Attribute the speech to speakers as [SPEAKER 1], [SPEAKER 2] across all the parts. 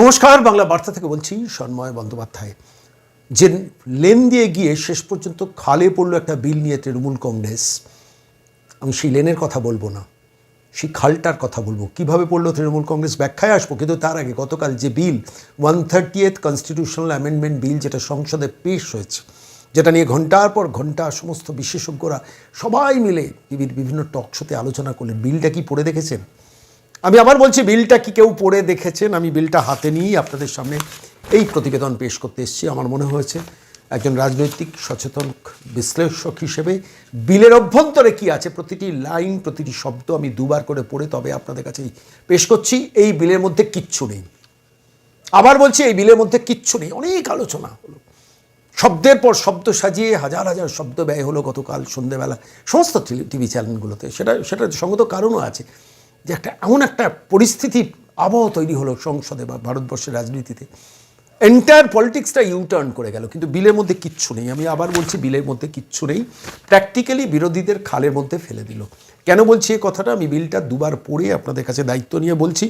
[SPEAKER 1] নমস্কার, বাংলা বার্তা থেকে বলছি সন্ময় বন্দ্যোপাধ্যায়। যে লেন দিয়ে গিয়ে শেষ পর্যন্ত খালে পড়ল একটা বিল নিয়ে তৃণমূল কংগ্রেস, আমি সেই লেনের কথা বলব না। সেই খালটার কথা বলব। কীভাবে পড়ল তৃণমূল কংগ্রেস? ব্যাখ্যায় আসব, কিন্তু তার আগে গতকাল যে bill one thirtieth constitutional amendment bill, যেটা সংসদে পেশ হয়েছে, যেটা নিয়ে ঘণ্টার পর ঘণ্টা সমস্ত বিশেষজ্ঞরা সবাই মিলে টিভির বিভিন্ন টক শোতে আলোচনা করলেন। বিলটা কি পড়ে দেখেছেন? আমি আবার বলছি, বিলটা কি কেউ পড়ে দেখেছেন? আমি বিলটা হাতে নিয়েই আপনাদের সামনে এই প্রতিবেদন পেশ করতে এসেছি। আমার মনে হয়েছে, একজন রাজনৈতিক সচেতন বিশ্লেষক হিসেবে বিলের অভ্যন্তরে কি আছে? প্রতিটি লাইন, প্রতিটি শব্দ আমি দুবার করে পড়ে তবে আপনাদের কাছে পেশ করছি, এই বিলের মধ্যে কিচ্ছু নেই। আবার বলছি, এই বিলের মধ্যে কিচ্ছু নেই। অনেক আলোচনা হলো। শব্দের পর শব্দ সাজিয়ে হাজার হাজার শব্দ ব্যয় হলো গতকাল সন্ধেবেলা সমস্ত টিভি চ্যানেলগুলোতে। সেটা, সেটার সঙ্গত কারণও আছে। যে একটা এমন একটা পরিস্থিতি আবহ তৈরি হলো সংসদে বা ভারতবর্ষের রাজনীতিতে। এন্টায়ার পলিটিক্সটা ইউটার্ন করে গেল, কিন্তু বিলের মধ্যে কিচ্ছু নেই। আমি আবার বলছি, বিলের মধ্যে কিচ্ছু নেই। প্র্যাকটিক্যালি বিরোধীদের খালের মধ্যে ফেলে দিল। কেন বলছি এই কথাটা? আমি বিলটা দুবার পড়ে আপনাদের কাছে দায়িত্ব নিয়ে বলছি।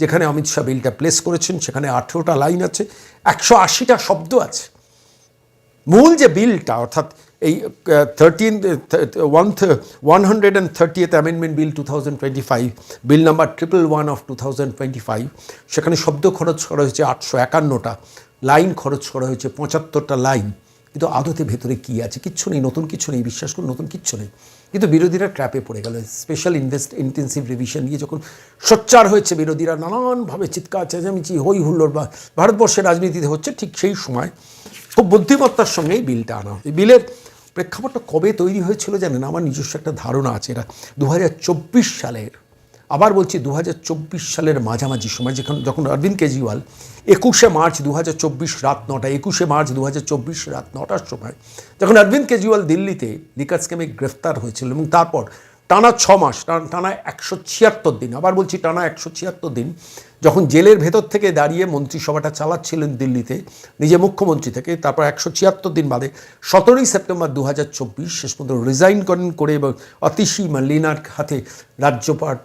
[SPEAKER 1] যেখানে অমিত শাহ বিলটা প্লেস করেছেন, সেখানে আঠেরোটা লাইন আছে, একশো আশিটা শব্দ আছে। মূল যে বিলটা, অর্থাৎ এই thirteen one one hundred and thirtieth amendment bill two thousand twenty five bill number triple one of two thousand twenty five সেখানে শব্দ খরচ করা হয়েছে আটশো একান্নটা, লাইন খরচ করা হয়েছে পঁচাত্তরটা লাইন। কিন্তু আদতে ভেতরে কী আছে? কিচ্ছু নেই, নতুন কিছু নেই, বিশ্বাস করুন, নতুন কিচ্ছু নেই। কিন্তু বিরোধীরা ট্র্যাপে পড়ে গেল। স্পেশাল ইনভেস্ট ইন্টেন্সিভ রিভিশন নিয়ে যখন সোচ্চার হয়েছে বিরোধীরা, নানানভাবে চিৎকার, চেঁচামেচি হই হুল্লোড় বা ভারতবর্ষের রাজনীতিতে হচ্ছে ঠিক সেই সময় খুব বুদ্ধিমত্তার সঙ্গেই বিলটা আনা হয়। বিলের প্রেক্ষাপটটা কবে তৈরি হয়েছিল জানেন? আমার নিজস্ব একটা ধারণা আছে এটা দু হাজার চব্বিশ সালের, আবার বলছি দু হাজার চব্বিশ সালের মাঝামাঝি সময়, যেখানে যখন অরবিন্দ কেজরিওয়াল একুশে মার্চ দু হাজার চব্বিশ রাত নটা, একুশে মার্চ দু হাজার চব্বিশ রাত নটার সময়, যখন অরবিন্দ কেজরিওয়াল দিল্লিতে লিকার স্ক্যামে গ্রেফতার হয়েছিল এবং তারপর টানা ছ মাস, টানা একশো ছিয়াত্তর দিন। আবার বলছি টানা একশো ছিয়াত্তর দিন। যখন জেলের ভেতর থেকে দাঁড়িয়ে মন্ত্রিসভাটা চালাচ্ছিলেন দিল্লিতে, নিজে মুখ্যমন্ত্রী থেকে, তারপর একশো ছিয়াত্তর দিন বাদে সতেরোই সেপ্টেম্বর দু হাজার চব্বিশ, শেষ পর্যন্ত রিজাইন করেন করে এবং অতিশী মাল্লিনার হাতে রাজ্যপাঠ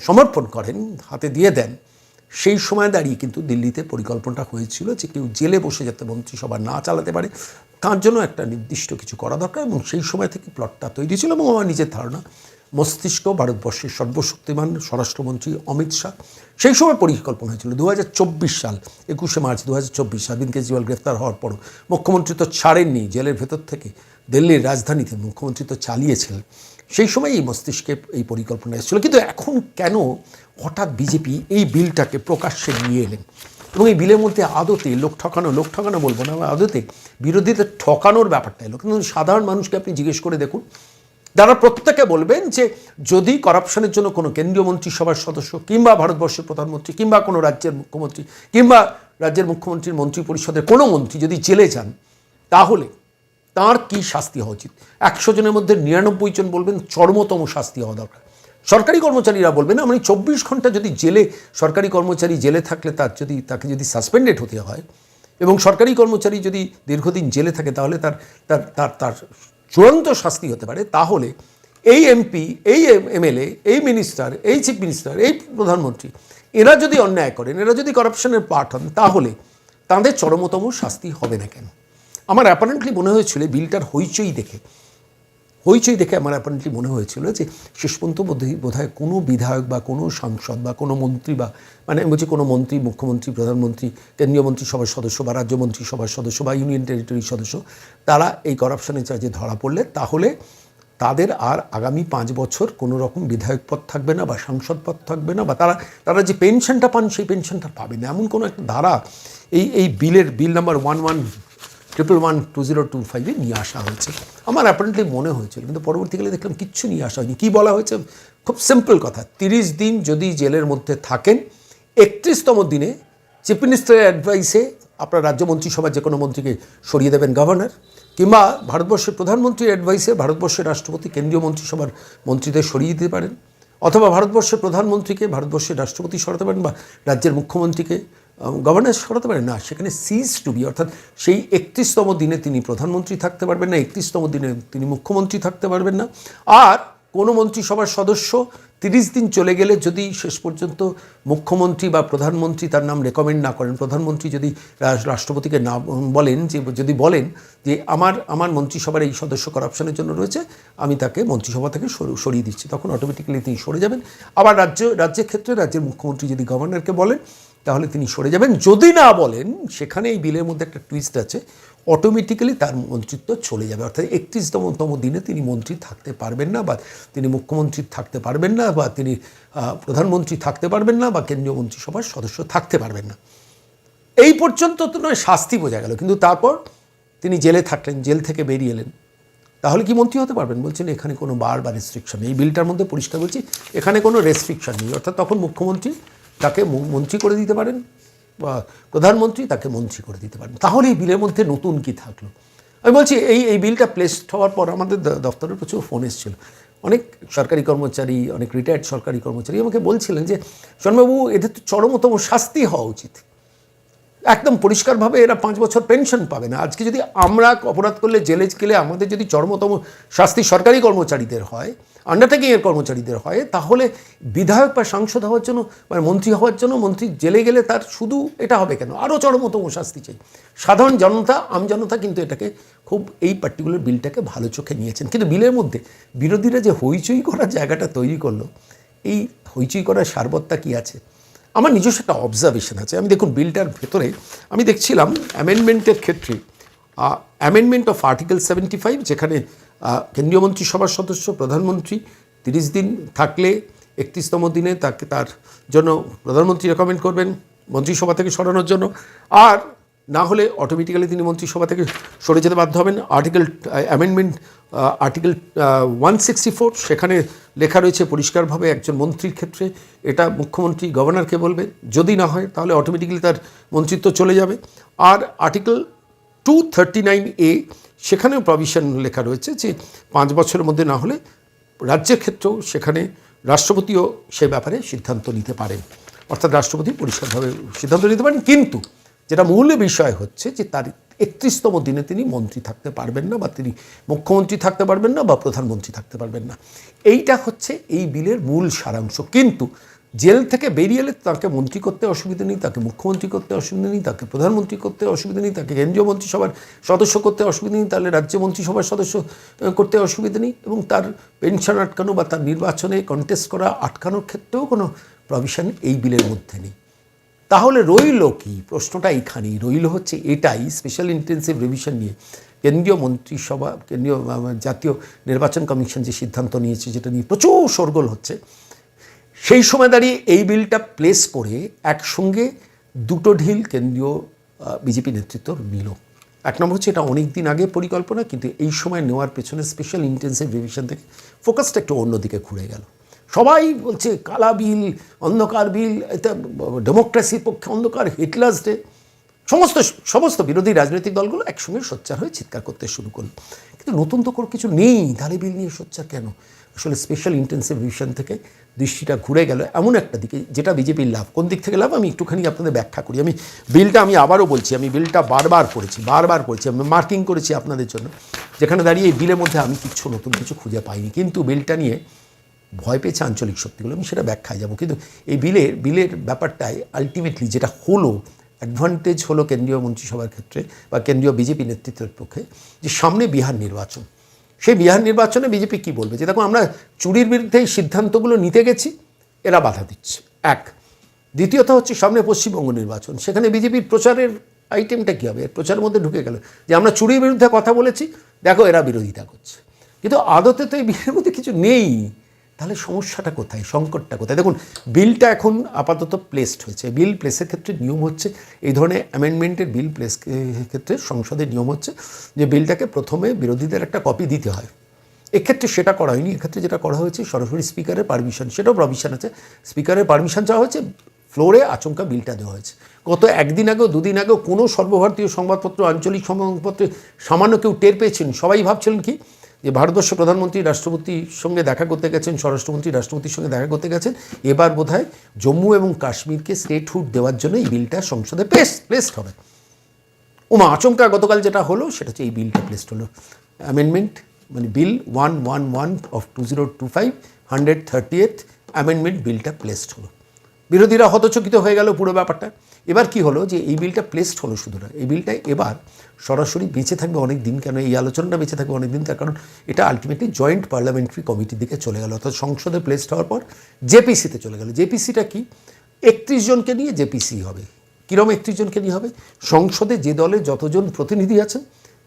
[SPEAKER 1] সমর্পণ করেন, হাতে দিয়ে দেন। সেই সময় দাঁড়িয়ে কিন্তু দিল্লিতে পরিকল্পনাটা হয়েছিল যে কেউ জেলে বসে যাতে মন্ত্রিসভা না চালাতে পারে, তার জন্য একটা নির্দিষ্ট কিছু করা দরকার এবং সেই সময় থেকে প্লটটা তৈরি ছিল এবং আমার নিজের ধারণা মস্তিষ্ক, ভারতবর্ষের সর্বশক্তিমান স্বরাষ্ট্রমন্ত্রী অমিত শাহ। সেই সময় পরিকল্পনা হয়েছিল দু হাজার চব্বিশ সাল, একুশে মার্চ দু হাজার চব্বিশ অরবিন্দ কেজরিওয়াল গ্রেফতার হওয়ার পরও মুখ্যমন্ত্রী তো ছাড়েননি, জেলের ভেতর থেকে। দিল্লির রাজধানীতে মুখ্যমন্ত্রী তো চালিয়েছিলেন। সেই সময় এই মস্তিষ্কে এই পরিকল্পনা এসেছিল। কিন্তু এখন কেন হঠাৎ বিজেপি এই বিলটাকে প্রকাশ্যে নিয়ে এলেন? এবং এই বিলের মধ্যে আদতে লোক ঠকানো লোক ঠকানো বলব না, আদতে বিরোধীদের ঠকানোর ব্যাপারটা এলো। কিন্তু সাধারণ মানুষকে আপনি জিজ্ঞেস করে দেখুন যারা প্রত্যেকে বলবেন যে যদি করাপশনের জন্য কোনো কেন্দ্রীয় মন্ত্রিসভার সদস্য কিংবা ভারতবর্ষের প্রধানমন্ত্রী কিংবা কোনো রাজ্যের মুখ্যমন্ত্রী কিংবা রাজ্যের মুখ্যমন্ত্রীর মন্ত্রী পরিষদের কোনো মন্ত্রী যদি জেলে যান, তাহলে তার কি শাস্তি হওয়া উচিত? একশো জনের মধ্যে নিরানব্বই জন বলবেন চরমতম শাস্তি হওয়া দরকার। সরকারি কর্মচারীরা বলবেন আমি চব্বিশ ঘণ্টা যদি জেলে, সরকারি কর্মচারী জেলে থাকলে তার যদি, তাকে যদি সাসপেন্ডেড হতে হয় এবং সরকারি কর্মচারী যদি দীর্ঘদিন জেলে থাকে, তাহলে তার তার তার তার চূড়ান্ত শাস্তি হতে পারে, তাহলে এই এমপি এই এমএলএ এই মিনিস্টার এই চিফ মিনিস্টার এই প্রধানমন্ত্রী, এরা যদি অন্যায় করেন, এরা যদি করাপশনের পার্ট হন, তাহলে তাঁদের চরমতম শাস্তি হবে না কেন? আমার অ্যাপারেন্টলি মনে হয়েছিল বিলটার হইচই দেখে। হইচই দেখে আমার অ্যাপারেন্টলি মনে হয়েছিল যে শেষ পর্যন্ত বোধহয় বোধহয় কোনো বিধায়ক বা কোনো সাংসদ বা কোনো মন্ত্রী বা মানে আমি বলছি কোনো মন্ত্রী, মুখ্যমন্ত্রী, প্রধানমন্ত্রী, কেন্দ্রীয় মন্ত্রিসভার সদস্য বা রাজ্য মন্ত্রিসভার সদস্য বা ইউনিয়ন টেরিটরির সদস্য, তারা এই করাপশনের চার্জে ধরা পড়লে তাহলে তাদের আর আগামী পাঁচ বছর কোনো রকম বিধায়ক পদ থাকবে না বা সাংসদ পদ থাকবে না বা তারা তারা যে পেনশনটা পান সেই পেনশনটা পাবে না। এমন কোনো একটা ধারা এই এই বিলের bill number one one triple one two zero two ফাইভে নিয়ে আসা হয়েছে আমার অ্যাপারেন্টলি মনে হয়েছিল, কিন্তু পরবর্তীকালে দেখলাম কিচ্ছু নিয়ে আসা হয়নি। কী বলা হয়েছে? খুব সিম্পল কথা। তিরিশ দিন যদি জেলের মধ্যে থাকেন, একত্রিশতম দিনে চিফ মিনিস্টারের অ্যাডভাইসে আপনার রাজ্য মন্ত্রিসভার যে কোনো মন্ত্রীকে সরিয়ে দেবেন গভর্নর কিংবা ভারতবর্ষের প্রধানমন্ত্রীর অ্যাডভাইসে ভারতবর্ষের রাষ্ট্রপতি কেন্দ্রীয় মন্ত্রিসভার মন্ত্রীদের সরিয়ে দিতে পারেন, অথবা ভারতবর্ষের প্রধানমন্ত্রীকে ভারতবর্ষের রাষ্ট্রপতি সরাতে পারেন বা রাজ্যের মুখ্যমন্ত্রীকে গভর্নর সরাতে পারেন? না, সেখানে সিজ টু বি অর্থাৎ সেই একত্রিশতম দিনে তিনি প্রধানমন্ত্রী থাকতে পারবেন না, একত্রিশতম দিনে তিনি মুখ্যমন্ত্রী থাকতে পারবেন না। আর কোনো মন্ত্রিসভার সদস্য তিরিশ দিন চলে গেলে যদি শেষ পর্যন্ত মুখ্যমন্ত্রী বা প্রধানমন্ত্রী তার নাম রেকমেন্ড না করেন, প্রধানমন্ত্রী যদি রাষ্ট্রপতিকে না বলেন, যে যদি বলেন যে আমার আমার মন্ত্রিসভার এই সদস্য করাপশনের জন্য রয়েছে, আমি তাকে মন্ত্রিসভা থেকে সর- সরিয়ে দিচ্ছি। তখন অটোমেটিক্যালি তিনি সরে যাবেন। আবার রাজ্য, রাজ্যের ক্ষেত্রে রাজ্যের মুখ্যমন্ত্রী যদি গভর্নরকে বলেন তাহলে তিনি সরে যাবেন। যদি না বলেন, সেখানে এই বিলের মধ্যে একটা টুইস্ট আছে অটোমেটিক্যালি তার মন্ত্রিত্ব চলে যাবে। অর্থাৎ একত্রিশতম তম দিনে তিনি মন্ত্রী থাকতে পারবেন না বা তিনি মুখ্যমন্ত্রী থাকতে পারবেন না বা তিনি প্রধানমন্ত্রী থাকতে পারবেন না বা কেন্দ্রীয় মন্ত্রিসভার সদস্য থাকতে পারবেন না। এই পর্যন্ত তো নয়, শাস্তি বোঝা গেল। কিন্তু তারপর তিনি জেলে থাকলেন, জেল থেকে বেরিয়ে এলেন। তাহলে কি মন্ত্রী হতে পারবেন? বলছেন, এখানে কোনো বার বা রেস্ট্রিকশন নেই। এই বিলটার মধ্যে পরিষ্কার বলছি, এখানে কোনো রেস্ট্রিকশন নেই। অর্থাৎ তখন মুখ্যমন্ত্রী তাকে মন্ত্রী করে দিতে পারেন, বা প্রধানমন্ত্রী তাকে মন্ত্রী করে দিতে পারেন। তাহলে এই বিলের মধ্যে নতুন কি থাকল। আমি বলছি, এই এই বিলটা প্লেসড হওয়ার পর আমাদের দ- দপ্তরের প্রচুর ফোন এসেছিল। অনেক সরকারি কর্মচারী, অনেক রিটায়ার্ড সরকারি কর্মচারী আমাকে বলছিলেন যে শর্মাবু এদের তো চরমতম শাস্তি হওয়া উচিত। একদম পরিষ্কারভাবে এরা পাঁচ বছর পেনশন পাবে না। আজকে যদি আমরা অপরাধ করলে, জেলে গেলে আমাদের যদি চরমতম শাস্তি সরকারি কর্মচারীদের হয় আন্ডারটেকিংয়ের কর্মচারীদের হয়, তাহলে বিধায়ক বা সাংসদ হওয়ার জন্য মানে মন্ত্রী হওয়ার জন্য মন্ত্রী জেলে গেলে তার শুধু এটা হবে কেন? আরও চরমতম শাস্তি চাই। সাধারণ জনতা আমজনতা কিন্তু এটাকে খুব এই পার্টিকুলার বিলটাকে ভালো চোখে নিয়েছেন। কিন্তু বিলের মধ্যে বিরোধীরা যে হইচই করার জায়গাটা তৈরি করল, এই হইচই করার সারবত্তা কি আছে? আমার নিজস্ব একটা অবজারভেশন আছে। আমি দেখুন বিলটার ভেতরে, আমি দেখছিলাম অ্যামেন্ডমেন্টের ক্ষেত্রে amendment of article seventy five যেখানে কেন্দ্রীয় মন্ত্রিসভার সদস্য, প্রধানমন্ত্রী, তিরিশ দিন থাকলে একত্রিশতম দিনে তাকে তার জন্য প্রধানমন্ত্রী রেকমেন্ড করবেন মন্ত্রিসভা থেকে সরানোর জন্য। আর না হলে অটোমেটিক্যালি তিনি মন্ত্রিসভা থেকে সরে যেতে বাধ্য হবেন। Article amendment article one sixty four সেখানে লেখা রয়েছে পরিষ্কারভাবে একজন মন্ত্রীর ক্ষেত্রে। এটা মুখ্যমন্ত্রী, গভর্নরকে বলবে। যদি না হয় তাহলে অটোমেটিক্যালি তার মন্ত্রিত্ব চলে যাবে। আর article two thirty nine A সেখানেও প্রভিশন লেখা রয়েছে যে পাঁচ বছরের মধ্যে না হলে রাজ্যের ক্ষেত্রেও সেখানে রাষ্ট্রপতিও সে ব্যাপারে সিদ্ধান্ত নিতে পারেন। অর্থাৎ রাষ্ট্রপতি পরিষ্কারভাবে সিদ্ধান্ত নিতে পারেন। কিন্তু যেটা মূল বিষয় হচ্ছে যে তার একত্রিশতম দিনে তিনি মন্ত্রী থাকতে পারবেন না বা তিনি মুখ্যমন্ত্রী থাকতে পারবেন না বা প্রধানমন্ত্রী থাকতে পারবেন না। এইটা হচ্ছে এই বিলের মূল সারাংশ। কিন্তু জেল থেকে বেরিয়ে এলে তাকে মন্ত্রী করতে অসুবিধা নেই, তাকে মুখ্যমন্ত্রী করতে অসুবিধা নেই, তাকে প্রধানমন্ত্রী করতে অসুবিধা নেই, তাকে কেন্দ্রীয় মন্ত্রিসভার সদস্য করতে অসুবিধা নেই, তাহলে রাজ্য মন্ত্রিসভার সদস্য করতে অসুবিধা নেই এবং তার পেনশন আটকানো বা তার নির্বাচনে কন্টেস্ট করা আটকানোর ক্ষেত্রেও কোনো প্রভিশন এই বিলের মধ্যে নেই। তাহলে রইল কি? প্রশ্নটা এইখানেই। রইল হচ্ছে এটাই স্পেশাল ইন্টেন্সিভ রিভিশন নিয়ে। কেন্দ্রীয় মন্ত্রিসভা, কেন্দ্রীয় জাতীয় নির্বাচন কমিশন যে সিদ্ধান্ত নিয়েছে, যেটা নিয়ে প্রচুর শোরগোল হচ্ছে সেই সময় দাঁড়িয়ে এই বিলটা প্লেস করে একসঙ্গে দুটো ঢিল কেন্দ্রীয় বিজেপি নেতৃত্ব নিল। এক নম্বর হচ্ছে এটা অনেক দিন আগে পরিকল্পনা, কিন্তু এই সময় নেওয়ার পেছনে স্পেশাল ইন্টেন্সিভ রিভিশন থেকে ফোকাসটা একটু অন্যদিকে ঘুরে গেল। সবাই বলছে, কালা বিল, অন্ধকার বিল, এটা ডেমোক্রেসির পক্ষে অন্ধকার হিটলার্স ডে সমস্ত সমস্ত বিরোধী রাজনৈতিক দলগুলো একসঙ্গে সোচ্চার হয়ে চিৎকার করতে শুরু করল। কিন্তু নতুন তো কোনো কিছু নেই, তাহলে বিল নিয়ে সোচ্চার কেন? আসলে স্পেশাল ইন্টেন্সিভ ভিশন থেকে দৃষ্টিটা ঘুরে গেল। এমন একটা দিকে যেটা বিজেপির লাভ। কোন দিক থেকে লাভ? আমি একটুখানি আপনাদের ব্যাখ্যা করি। আমি বিলটা আমি আবারও বলছি, আমি বিলটা বারবার করেছি, বারবার পড়েছি আমি মার্কিং করেছি আপনাদের জন্য। যেখানে দাঁড়িয়ে এই বিলের মধ্যে আমি কিছু নতুন কিছু খুঁজে পাইনি। কিন্তু বিলটা নিয়ে ভয় পেয়েছে আঞ্চলিক শক্তিগুলো, আমি সেটা ব্যাখ্যায় যাব। কিন্তু এই বিলের বিলের ব্যাপারটায় আলটিমেটলি যেটা হলো অ্যাডভান্টেজ হলো কেন্দ্রীয় মন্ত্রিসভার ক্ষেত্রে বা কেন্দ্রীয় বিজেপি নেতৃত্বের পক্ষে যে সামনে বিহার নির্বাচন। সেই বিহার নির্বাচনে বিজেপি কি বলবে? যে দেখো, আমরা চুরির বিরুদ্ধে এই সিদ্ধান্তগুলো নিতে গেছি, এরা বাধা দিচ্ছে। এক। দ্বিতীয়ত হচ্ছে সামনে পশ্চিমবঙ্গ নির্বাচন। সেখানে বিজেপির প্রচারের আইটেমটা কী হবে? প্রচারের মধ্যে ঢুকে গেল যে আমরা চুরির বিরুদ্ধে কথা বলেছি, দেখো এরা বিরোধিতা করছে। কিন্তু আদতে তো এই বিহারের মধ্যে কিছু নেই। তাহলে সমস্যাটা কোথায়? সংকটটা কোথায়? দেখুন, বিলটা এখন আপাতত প্লেসড হয়েছে। বিল প্লেসের ক্ষেত্রে নিয়ম হচ্ছে, এই ধরনের অ্যামেন্ডমেন্টের বিল প্লেস ক্ষেত্রে সংসদের নিয়ম হচ্ছে যে বিলটাকে প্রথমে বিরোধীদের একটা কপি দিতে হয়। এক্ষেত্রে সেটা করা হয়নি। এক্ষেত্রে যেটা করা হয়েছে, সরাসরি স্পিকারের পারমিশন সেটাও প্রভিশন আছে। স্পিকারের পারমিশন চাওয়া হয়েছে ফ্লোরে আচমকা বিলটা দেওয়া হয়েছে। গত একদিন আগেও, দুদিন আগেও কোনো সর্বভারতীয় সংবাদপত্র, আঞ্চলিক সংবাদপত্রে সামান্য কেউ টের পেয়েছেন। সবাই ভাবছিলেন কি যে ভারতবর্ষ প্রধানমন্ত্রী, রাষ্ট্রপতির সঙ্গে দেখা করতে গেছেন, স্বরাষ্ট্রমন্ত্রী, রাষ্ট্রপতির সঙ্গে দেখা করতে গেছেন, এবার বোধহয় জম্মু এবং কাশ্মীরকে স্টেটহুড দেওয়ার জন্য এই বিলটা সংসদে প্লেস প্লেসড হবে। ওমা আচমকা গতকাল যেটা হলো, সেটা হচ্ছে এই বিলটা প্লেসড হলো। অ্যামেন্ডমেন্ট মানে bill one one one of two zero two five hundred thirty eight amendment বিলটা প্লেসড হলো। বিরোধীরা হতচকিত হয়ে গেল পুরো ব্যাপারটা। এবার কি হলো যে এই বিলটা প্লেসড হলো শুধু না, এই বিলটা এবার সরাসরি বেঁচে থাকবে অনেক দিন কেন এই আলোচনাটা বেঁচে থাকবে অনেক দিন তার কারণ এটা আলটিমেটলি জয়েন্ট পার্লামেন্টারি কমিটির দিকে চলে গেল, অর্থাৎ সংসদে প্লেসড হওয়ার পর জেপিসিতে চলে গেল। জেপিসিটা কি? একত্রিশ জনকে নিয়ে জেপিসি হবে। কীরকম একত্রিশ জনকে নিয়ে হবে? সংসদে যে দলে যতজন প্রতিনিধি আছেন,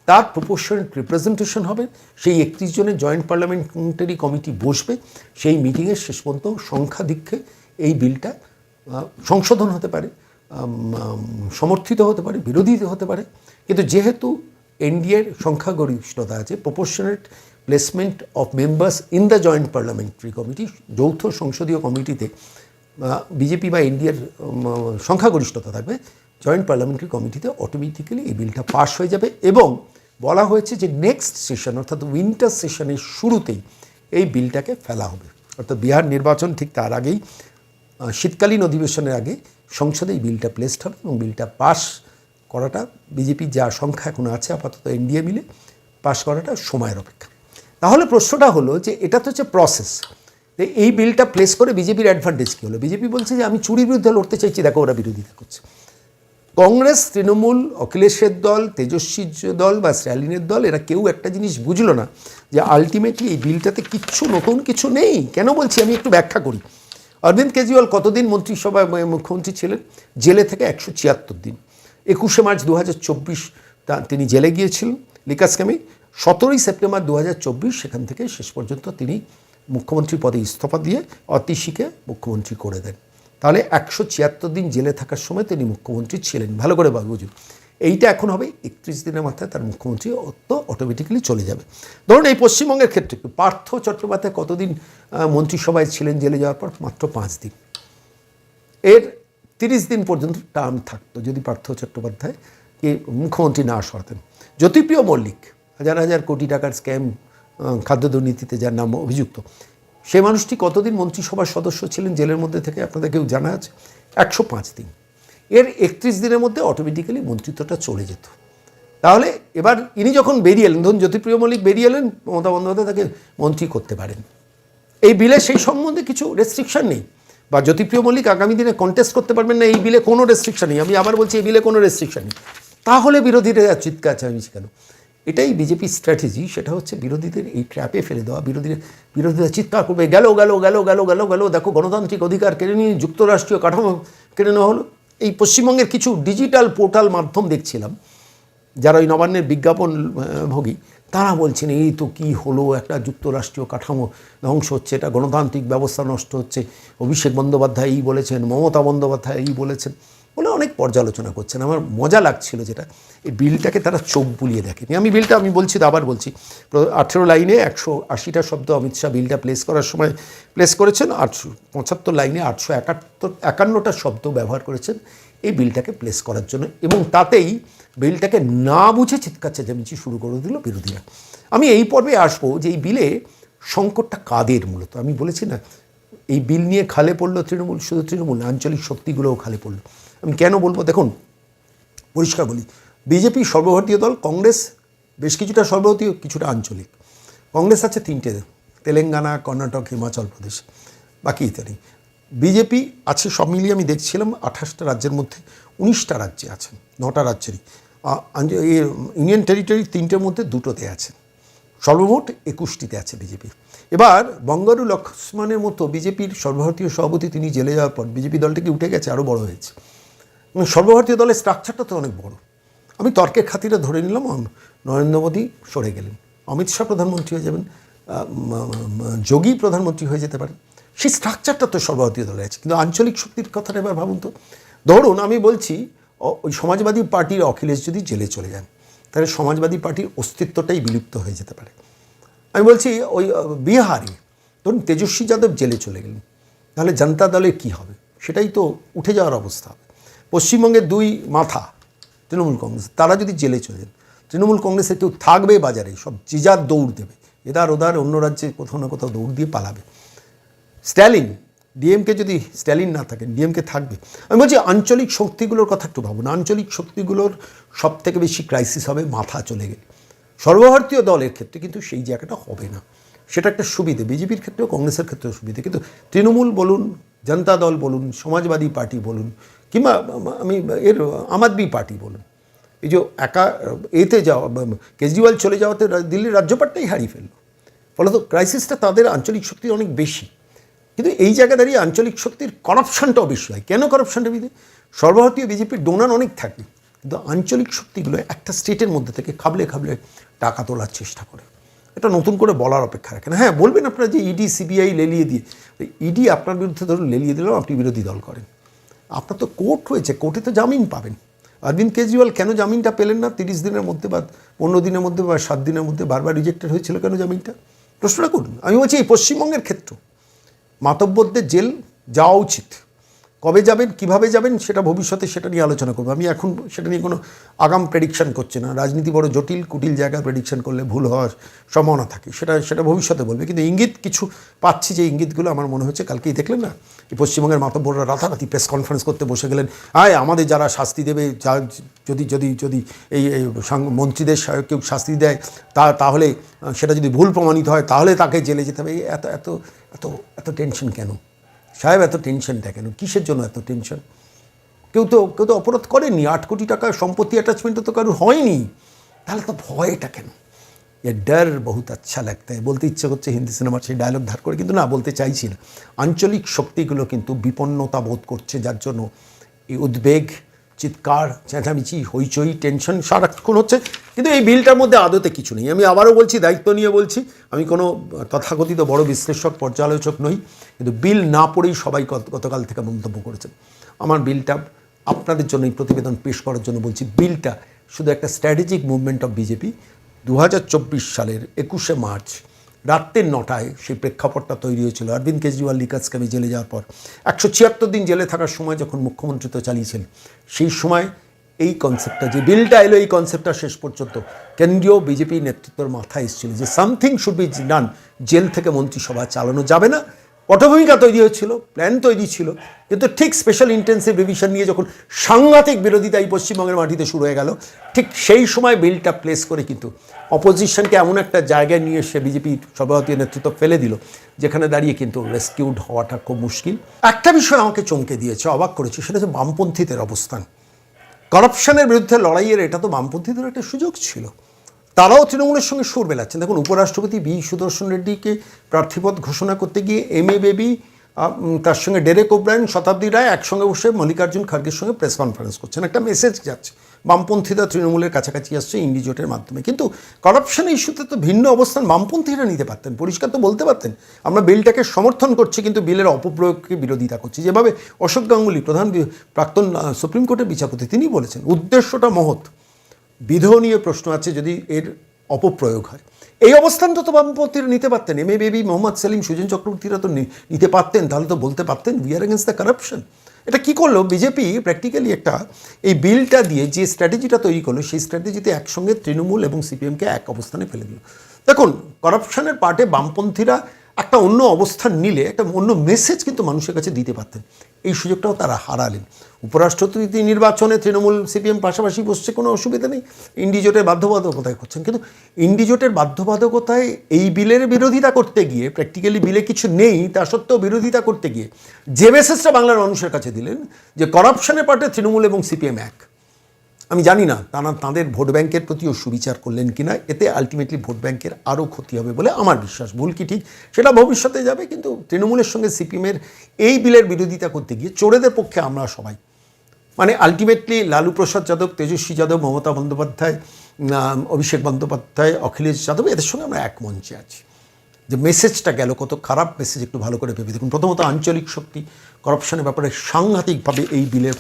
[SPEAKER 1] তার প্রপোর্শনেট রিপ্রেজেন্টেশন হবে। সেই একত্রিশ জনের জয়েন্ট পার্লামেন্টারি কমিটি বসবে। সেই মিটিংয়ের শেষ পর্যন্ত সংখ্যাধিক্যে এই বিলটা সংশোধন হতে পারে সমর্থিত হতে পারে, বিরোধী হতে পারে। কিন্তু যেহেতু এনডিএর সংখ্যাগরিষ্ঠতা আছে proportionate placement of members in the joint parliamentary committee যৌথ সংসদীয় কমিটিতে বিজেপি বা এনডিএর সংখ্যাগরিষ্ঠতা থাকবে জয়েন্ট পার্লামেন্টারি কমিটিতে অটোমেটিক্যালি এই বিলটা পাশ হয়ে যাবে এবং বলা হয়েছে যে নেক্সট সেশন অর্থাৎ উইন্টার সেশনের শুরুতেই এই বিলটাকে ফেলা হবে। অর্থাৎ বিহার নির্বাচন ঠিক তার আগেই শীতকালীন অধিবেশনের আগে সংসদে এই বিলটা প্লেসড হবে এবং বিলটা পাস করাটা বিজেপির যা সংখ্যা এখন আছে, আপাতত এনডিএ মিলে পাস করাটা সময়ের অপেক্ষা। তাহলে প্রশ্নটা হলো যে এটা তো হচ্ছে প্রসেস এই বিলটা প্লেস করে বিজেপির অ্যাডভান্টেজ কী হলো? বিজেপি বলছে যে আমি চুরির বিরুদ্ধে লড়তে চাইছি, দেখো ওরা বিরোধিতা করছে। কংগ্রেস, তৃণমূল, অখিলেশের দল, তেজস্বীর দল বা স্ট্যালিনের দল, এরা কেউ একটা জিনিস বুঝলো না যে আলটিমেটলি এই বিলটাতে কিচ্ছু নতুন কিছু নেই। কেন বলছি? আমি একটু ব্যাখ্যা করি। অরবিন্দ কেজরিওয়াল কতদিন মন্ত্রিসভায়, মুখ্যমন্ত্রী ছিলেন? জেলে থেকে একশো ছিয়াত্তর দিন। একুশে মার্চ দু তিনি জেলে গিয়েছিলেন। লিকাস স্ক্যামে সতেরোই সেপ্টেম্বর দু সেখান থেকে শেষ পর্যন্ত তিনি মুখ্যমন্ত্রী পদে ইস্তফা দিয়ে অতীশীকে মুখ্যমন্ত্রী করে দেন। তাহলে একশো ছিয়াত্তর দিন জেলে থাকার সময় তিনি মুখ্যমন্ত্রী ছিলেন। ভালো করে বুঝুন এইটা এখন হবে একত্রিশ দিনের মাথায় তার মুখ্যমন্ত্রী তো অটোমেটিক্যালি চলে যাবে। ধরুন এই পশ্চিমবঙ্গের ক্ষেত্রে পার্থ চট্টোপাধ্যায় কতদিন মন্ত্রিসভায় ছিলেন জেলে যাওয়ার পর? মাত্র পাঁচ দিন। এর তিরিশ দিন পর্যন্ত টার্ম থাকতো, যদি পার্থ চট্টোপাধ্যায় কে মুখ্যমন্ত্রী না সরাতেন। জ্যোতিপ্রিয় মল্লিক, হাজার হাজার কোটি টাকার স্ক্যাম খাদ্য দুর্নীতিতে যার নাম অভিযুক্ত, সে মানুষটি কতদিন মন্ত্রিসভার সদস্য ছিলেন জেলের মধ্যে থেকে আপনাদের কেউ জানা আছে? একশো পাঁচ দিন। এর একত্রিশ দিনের মধ্যে অটোমেটিক্যালি মন্ত্রিত্বটা চলে যেত। তাহলে এবার ইনি যখন বেরিয়ে এলেন, ধরুন জ্যোতিপ্রিয় মল্লিক বেরিয়ে এলেন, মমতা বন্দ্যোপাধ্যায় তাকে মন্ত্রী করতে পারেন। এই বিলে সেই সম্বন্ধে কিছু রেস্ট্রিকশন নেই। বা জ্যোতিপ্রিয় মল্লিক আগামী দিনে কন্টেস্ট করতে পারবেন না, এই বিলে কোনো রেস্ট্রিকশন নেই। আমি আবার বলছি, এই বিলে কোনো রেস্ট্রিকশন নেই। তাহলে বিরোধীরা চিৎকার চাইছি কেন? এটাই বিজেপির স্ট্র্যাটেজি সেটা হচ্ছে বিরোধীদের এই ট্র্যাপে ফেলে দেওয়া। বিরোধীরা বিরোধীরা চিৎকার করবে, গেল গেল গেল গেল গেল গেল, দেখো গণতান্ত্রিক অধিকার কেড়ে নিয়ে যুক্তরাষ্ট্রীয় কাঠামো কেড়ে নেওয়া হলো। এই পশ্চিমবঙ্গের কিছু ডিজিটাল পোর্টাল মাধ্যম দেখছিলাম, যারা ওই নবান্নের বিজ্ঞাপন ভোগী তারা বলছেন, এই তো কি হলো? একটা যুক্তরাষ্ট্রীয় কাঠামো ধ্বংস হচ্ছে, এটা গণতান্ত্রিক ব্যবস্থা নষ্ট হচ্ছে। অভিষেক বন্দ্যোপাধ্যায় এই বলেছেন, মমতা বন্দ্যোপাধ্যায় এই বলেছেন। বলে অনেক পর্যালোচনা করছেন। আমার মজা লাগছিল যেটা, এই বিলটাকে তারা চোখ বুলিয়ে দেখেনি। আমি বিলটা, আমি বলছি আবার বলছি আঠেরো লাইনে একশো আশিটা শব্দ অমিত শাহ বিলটা প্লেস করার সময় প্লেস করেছেন, আটশো পঁচাত্তর লাইনে আটশো একাত্তর, একান্নটা শব্দ ব্যবহার করেছেন এই বিলটাকে প্লেস করার জন্য। এবং তাতেই বিলটাকে না বুঝে চিৎকার চেঁচামেচি শুরু করে দিল বিরোধীরা। আমি এই পর্বে আসব যে এই বিলে সংকটটা কাদের মূলত? আমি বলেছি না, এই বিল নিয়ে খালে পড়ল তৃণমূল, শুধু তৃণমূল আঞ্চলিক শক্তিগুলোও খালে পড়ল। আমি কেন বলব? দেখুন, পরিষ্কার বলি, বিজেপি সর্বভারতীয় দল, কংগ্রেস বেশ কিছুটা সর্বভারতীয়, কিছুটা আঞ্চলিক। কংগ্রেস আছে তিনটে, তেলেঙ্গানা, কর্ণাটক, হিমাচল প্রদেশ, বাকি ইত্যাদি। বিজেপি আছে সব মিলিয়ে আমি দেখছিলাম আঠাশটা রাজ্যের মধ্যে উনিশটা রাজ্যে আছেন, নটা রাজ্যেরই। ইউনিয়ন টেরিটরি তিনটের মধ্যে দুটোতে আছেন সর্বমোট একুশটিতে আছে বিজেপি। এবার বঙ্গারু লক্ষ্মণের মতো বিজেপির সর্বভারতীয় সভাপতি তিনি জেলে যাওয়ার পর বিজেপি দলটিকে উঠে গেছে? আরও বড় হয়েছে। এবং সর্বভারতীয় দলের স্ট্রাকচারটা তো অনেক বড়। আমি তর্কের খাতিরে ধরে নিলাম নরেন্দ্র মোদী সরে গেলেন। অমিত শাহ প্রধানমন্ত্রী হয়ে যাবেন যোগী প্রধানমন্ত্রী হয়ে যেতে পারেন সেই স্ট্রাকচারটা তো সর্বভারতীয় দলে আছে। কিন্তু আঞ্চলিক শক্তির কথাটা এবার ভাবুন তো। ধরুন আমি বলছি ওই সমাজবাদী পার্টির অখিলেশ যদি জেলে চলে যান, তাহলে সমাজবাদী পার্টির অস্তিত্বটাই বিলুপ্ত হয়ে যেতে পারে। আমি বলছি, ওই বিহারে, ধরুন তেজস্বী যাদব জেলে চলে গেলেন, তাহলে জনতা দলের কী হবে? সেটাই তো উঠে যাওয়ার অবস্থা। হবে পশ্চিমবঙ্গের দুই মাথা, তৃণমূল কংগ্রেস, তারা যদি জেলে চলে যান, তৃণমূল কংগ্রেসে কেউ থাকবে বাজারে, সব জিজার দৌড় দেবে। এদার ওদার অন্য রাজ্যে কোথাও না কোথাও দৌড় দিয়ে পালাবে। স্ট্যালিন ডিএমকে যদি স্ট্যালিন না থাকেন ডিএমকে থাকবে। আমি বলছি, আঞ্চলিক শক্তিগুলোর কথা একটু ভাবুন। আঞ্চলিক শক্তিগুলোর সব থেকে বেশি ক্রাইসিস হবে মাথা চলে গেলে। সর্বভারতীয় দলের ক্ষেত্রে কিন্তু সেই জায়গাটা হবে না। সেটা একটা সুবিধে। বিজেপির ক্ষেত্রেও, কংগ্রেসের ক্ষেত্রেও সুবিধে। কিন্তু তৃণমূল বলুন, জনতা দল বলুন, সমাজবাদী পার্টি বলুন, কিংবা আমি, এর আম আদমি পার্টি বলুন, এই যে একা, এতে যাওয়া কেজরিওয়াল চলে যাওয়াতে দিল্লির রাজ্যপাটটাই হারিয়ে ফেলল। ফলত ক্রাইসিসটা তাদের আঞ্চলিক শক্তি অনেক বেশি। কিন্তু এই জায়গায় দাঁড়িয়ে আঞ্চলিক শক্তির করাপশনটাও বেশি হয়। কেন করাপশনটা বিধে সর্বভারতীয় বিজেপির ডোনার অনেক থাকে, কিন্তু আঞ্চলিক শক্তিগুলো একটা স্টেটের মধ্যে থেকে খাবলে খাবলে টাকা তোলার চেষ্টা করে। এটা নতুন করে বলার অপেক্ষা রাখে না। হ্যাঁ বলবেন আপনারা যে ইডি সিবিআই লেলিয়ে দিয়ে ইডি আপনার বিরুদ্ধে ধরুন লেলিয়ে দিলেও আপনি বিরোধী দল করেন। আপনার তো কোর্ট রয়েছে, কোর্টে তো জামিন পাবেন। অরবিন্দ কেজরিওয়াল কেন জামিনটা পেলেন না? তিরিশ দিনের মধ্যে বা পনেরো দিনের মধ্যে বা সাত দিনের মধ্যে বারবার রিজেক্টেড হয়েছিল কেন জামিনটা? প্রশ্নটা করুন। আমি বলছি এই পশ্চিমবঙ্গের ক্ষেত্র মাতব্বরদের জেল যাওয়া উচিত। কবে যাবেন, কীভাবে যাবেন, সেটা ভবিষ্যতে সেটা নিয়ে আলোচনা করব। আমি এখন সেটা নিয়ে কোনো আগাম প্রেডিকশন করছি না। রাজনীতি বড় জটিল, কুটিল জায়গায় প্রেডিকশন করলে ভুল হওয়ার সম্ভাবনা থাকে। সেটা সেটা ভবিষ্যতে বলবে। কিন্তু ইঙ্গিত কিছু পাচ্ছি যে ইঙ্গিতগুলো আমার মনে হচ্ছে কালকেই দেখলেন না? এই পশ্চিমবঙ্গের মাতব্বররা রাতারাতি প্রেস কনফারেন্স করতে বসে গেলেন। আয়, আমাদের যারা শাস্তি দেবে, যা, যদি যদি যদি এই মন্ত্রীদের কেউ শাস্তি দেয়, তা, তাহলে, সেটা যদি ভুল প্রমাণিত হয়, তাহলে তাকে জেলে যেতে হবে। এত এত এত এত টেনশন কেন? সাহেব, এত টেনশনটা কেন কিসের জন্য এত টেনশন কেউ তো কেউ তো অপরাধ করেনি, আট কোটি টাকা সম্পত্তি অ্যাটাচমেন্ট তো কারোর হয়নি। তাহলে তো ভয়টা কেন? এ ডার বহুত আচ্ছা লাগতে বলতে ইচ্ছে করছে হিন্দি সিনেমার সেই ডায়লগ ধার করে, কিন্তু না, বলতে চাইছি না। আঞ্চলিক শক্তিগুলো কিন্তু বিপন্নতা বোধ করছে, যার জন্য এই উদ্বেগ চিৎকার, চেঁচামেচি, হইচই, টেনশন, সারাক্ষণ হচ্ছে। কিন্তু এই বিলটার মধ্যে আদতে কিছু নেই। আমি আবারও বলছি, দায়িত্ব নিয়ে বলছি, আমি কোনো তথাকথিত বড় বিশ্লেষক, পর্যালোচক নই। কিন্তু বিল না পড়েই সবাই গতকাল থেকে মন্তব্য করেছেন। আমার বিলটা আপনাদের জন্য এই প্রতিবেদন পেশ করার জন্য বলছি, বিলটা শুধু একটা স্ট্র্যাটেজিক মুভমেন্ট অফ বিজেপি। দু হাজার চব্বিশ সালের একুশে মার্চ রাত্রের নটায় সেই প্রেক্ষাপটটা তৈরি হয়েছিল। অরবিন্দ কেজরিওয়াল লিকাজ আমি জেলে যাওয়ার পর একশো ছিয়াত্তর দিন জেলে থাকার সময় যখন মুখ্যমন্ত্রিত্ব চালিয়েছেন, সেই সময় এই কনসেপ্টটা যে বিলটা এলো এই কনসেপ্টটা শেষ পর্যন্ত কেন্দ্রীয় বিজেপি নেতৃত্বের মাথায় এসেছিল যে সামথিং শুড বি ডান জেল থেকে মন্ত্রিসভা চালানো যাবে না। পটভূমিকা তৈরি হচ্ছিল প্ল্যান তৈরি ছিল, কিন্তু ঠিক স্পেশাল ইন্টেন্সিভ রিভিশন নিয়ে যখন সাংঘাতিক বিরোধিতা এই পশ্চিমবঙ্গের মাটিতে শুরু হয়ে গেল, ঠিক সেই সময় বিলটা প্লেস করে কিন্তু অপোজিশনকে এমন একটা জায়গায় নিয়ে এসে বিজেপি সভাপতি নেতৃত্ব ফেলে দিল, যেখানে দাঁড়িয়ে কিন্তু রেস্কিউড হওয়াটা খুব মুশকিল। একটা বিষয় আমাকে চমকে দিয়েছে, অবাক করেছে, সেটা হচ্ছে বামপন্থীদের অবস্থান। করাপশনের বিরুদ্ধে লড়াইয়ের এটা তো বামপন্থীদের একটা সুযোগ ছিল। তারাও তৃণমূলের সঙ্গে সুর মেলাচ্ছেন। দেখুন, উপরাষ্ট্রপতি বি সুদর্শন রেড্ডিকে প্রার্থীপদ ঘোষণা করতে গিয়ে এম এ বেবি তার সঙ্গে ডেরেক ওব্রায়ন শতাব্দী রায় একসঙ্গে বসে মল্লিকার্জুন খার্গের সঙ্গে প্রেস কনফারেন্স করছেন। একটা মেসেজ যাচ্ছে, বামপন্থীরা তৃণমূলের কাছাকাছি আসছে ইন্ডিজোটের মাধ্যমে। কিন্তু করাপশন ইস্যুতে তো ভিন্ন অবস্থান বামপন্থীরা নিতে পারতেন। পরিষ্কার তো বলতে পারতেন, আমরা বিলটাকে সমর্থন করছি, কিন্তু বিলের অপপ্রয়োগকে বিরোধিতা করছি। যেভাবে অশোক গাঙ্গুলি, প্রধান প্রাক্তন সুপ্রিম কোর্টের বিচারপতি, তিনি বলেছেন, উদ্দেশ্যটা মহৎ। বিধেয় নিয়ে প্রশ্ন আছে যদি এর অপপ্রয়োগ হয়। এই অবস্থান তো বামপন্থীরা নিতে পারতেন। এম এ বেবি মোহাম্মদ সেলিম, সুজন চক্রবর্তীরা তো নিতে পারতেন, তাহলে তো বলতে পারতেন we are against the corruption এটা কী করল? বিজেপি প্র্যাকটিক্যালি একটা এই বিলটা দিয়ে যে স্ট্র্যাটেজিটা তৈরি করল, সেই স্ট্র্যাটেজিতে একসঙ্গে তৃণমূল এবং সিপিএমকে এক অবস্থানে ফেলে দিল। দেখুন করাপশনের পার্টে বামপন্থীরা একটা অন্য অবস্থান নিলে, একটা অন্য মেসেজ কিন্তু মানুষের কাছে দিতে পারতেন। এই সুযোগটাও তারা হারালেন। উপরাষ্ট্রপতি নির্বাচনে তৃণমূল সিপিএম পাশাপাশি বসছে, কোনো অসুবিধা নেই। ইন্ডিজোটের বাধ্যবাধকতায় করছেন। কিন্তু ইন্ডিজোটের বাধ্যবাধকতায় এই বিলের বিরোধিতা করতে গিয়ে প্র্যাকটিক্যালি বিলে কিছু নেই, তা সত্ত্বেও বিরোধিতা করতে গিয়ে, যে মেসেজটা বাংলার মানুষের কাছে দিলেন যে করাপশনের পার্টে তৃণমূল এবং সিপিএম এক। আমি জানি না, তারা তাঁদের ভোট ব্যাংকের প্রতিও সুবিচার করলেন কিনা এতে আলটিমেটলি ভোট ব্যাংকের আরও ক্ষতি হবে বলে আমার বিশ্বাস। ভুল কি ঠিক? সেটা ভবিষ্যতে যাবে, কিন্তু তৃণমূলের সঙ্গে সিপিএমের এই বিলের বিরোধিতা করতে গিয়ে চোরেদের পক্ষে আমরা সবাই। মানে আলটিমেটলি লালু প্রসাদ যাদব, তেজস্বী যাদব, মমতা বন্দ্যোপাধ্যায় অভিষেক বন্দ্যোপাধ্যায়, অখিলেশ যাদব, এদের সঙ্গে আমরা এক মঞ্চে আছি। যে মেসেজটা গেল, কত খারাপ মেসেজ একটু ভালো করে ভেবে দেখুন। প্রথমত আঞ্চলিক শক্তি করাপশনের ব্যাপারে সাংঘাতিকভাবে এই বিলের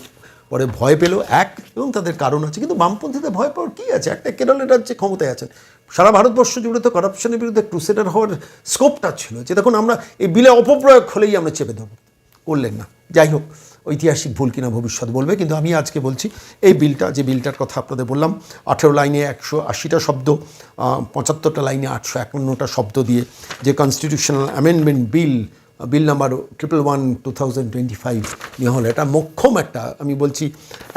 [SPEAKER 1] পরে ভয় পেল, এক, এবং তাদের কারণ আছে কিন্তু বামপন্থীদের ভয় পাওয়ার কী আছে? একটা কেরলের রাজ্যে ক্ষমতায় আছেন। সারা ভারতবর্ষ জুড়ে তো করাপশনের বিরুদ্ধে ক্রুসেডার হওয়ার স্কোপটা ছিল যে দেখুন আমরা এই বিলে অপপ্রয়োগ হলেই আমরা চেপে দেবো করলেন না। যাই হোক, ঐতিহাসিক ভুল কিনা ভবিষ্যৎ বলবে, কিন্তু আমি আজকে বলছি, এই বিলটা, যে বিলটার কথা আপনাদের বললাম, আঠেরো লাইনে একশো আশিটা শব্দ পঁচাত্তরটা লাইনে আটশো একান্নটা শব্দ দিয়ে যে constitutional amendment bill bill number triple one two thousand twenty five এটা মোক্ষম একটা, আমি বলছি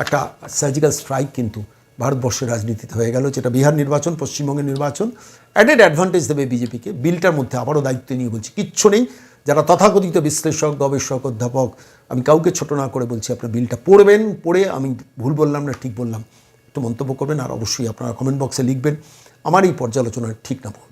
[SPEAKER 1] একটা সার্জিক্যাল স্ট্রাইক কিন্তু ভারতবর্ষের রাজনীতিতে হয়ে গেল, যেটা বিহার নির্বাচন, পশ্চিমবঙ্গের নির্বাচন অ্যাডেড অ্যাডভান্টেজ দেবে বিজেপিকে। বিলটার মধ্যে আবারও দায়িত্ব নিয়ে বলছি, কিচ্ছু নেই। যারা তথাকথিত বিশ্লেষক, গবেষক, অধ্যাপক, আমি কাউকে ছোট না করে বলছি, আপনার বিলটা পড়বেন, পড়ে আমি ভুল বললাম না, ঠিক বললাম, একটু মন্তব্য করবেন, আর অবশ্যই আপনারা কমেন্ট বক্সে লিখবেন। আমার এই পর্যালোচনা ঠিক না ভুল